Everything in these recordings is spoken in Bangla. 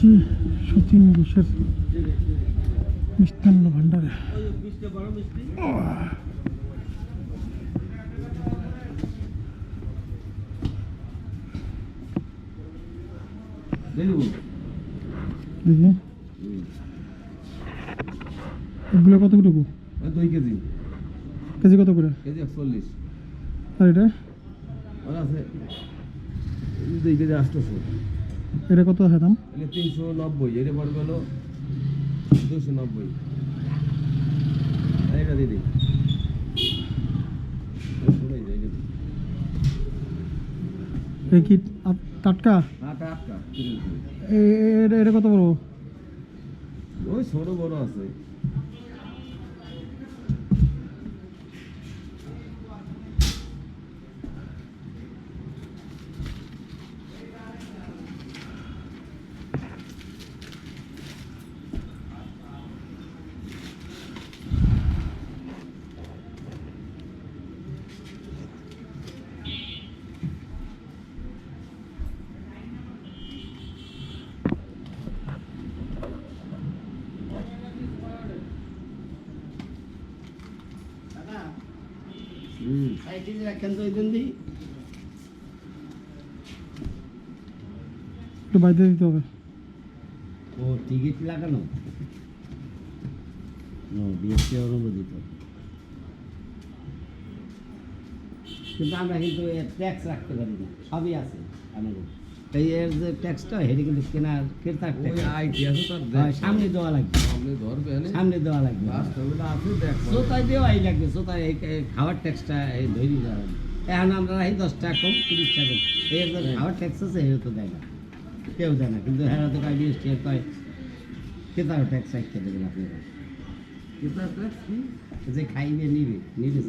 আছি, সচিন ঘোষের মিষ্টান্ন ভাণ্ডারে। এগুলো কতটুকু? দুই কেজি কেজি কত করে? কেজি একচল্লিশ আর এটা আছে, দুই কেজি আটশোশো এটা কত আছে দাম? এটা তিনশো নব্বই এটা পড়ে গেল দুশো নব্বই। এটা দিদি। এই কি টাটকা? এ- এটা এটা কত বড় ওই ছোট বড় আছে। হুম একটু বাইরে দিতে হবে। ও টিকিট লাগানো? ও বিএসসি অনুমোদিত। কিন্তু আমরা কিন্তু ট্যাক্স রাখতে পারি না। সবই আছে আমাদের। এই এর যে ট্যাক্সটা হেঁটে কিন্তু কেনার ক্রেতার ট্যাক্স হয়, সামনে দেওয়া লাগবে। সামনে ধরবে এনে সামনে দেওয়া লাগবে। রাস্তাগুলো আছে দেখ। সোতায় দেওয়াই লাগবে সোতায় এই এই খাওয়ার ট্যাক্সটা এই ধরে লাগবে। এখন আমরা রাখি দশ টাকা কম তিরিশ টাকা কম। এই যে খাওয়ার ট্যাক্স আছে সেটা তো দেয় না। কেউ দেয় না কিন্তু হ্যাঁ তো কয় বিএসটি কয় ক্রেতার ট্যাক্স রাখতে দেবেন আপনারা কিতা ট্যাক্স কি? যে খাইবে নিবে নিবে।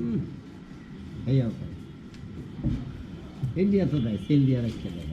এই ইন্ডিয়া তো দেয় সেল দিয়ে রাখতে দেয়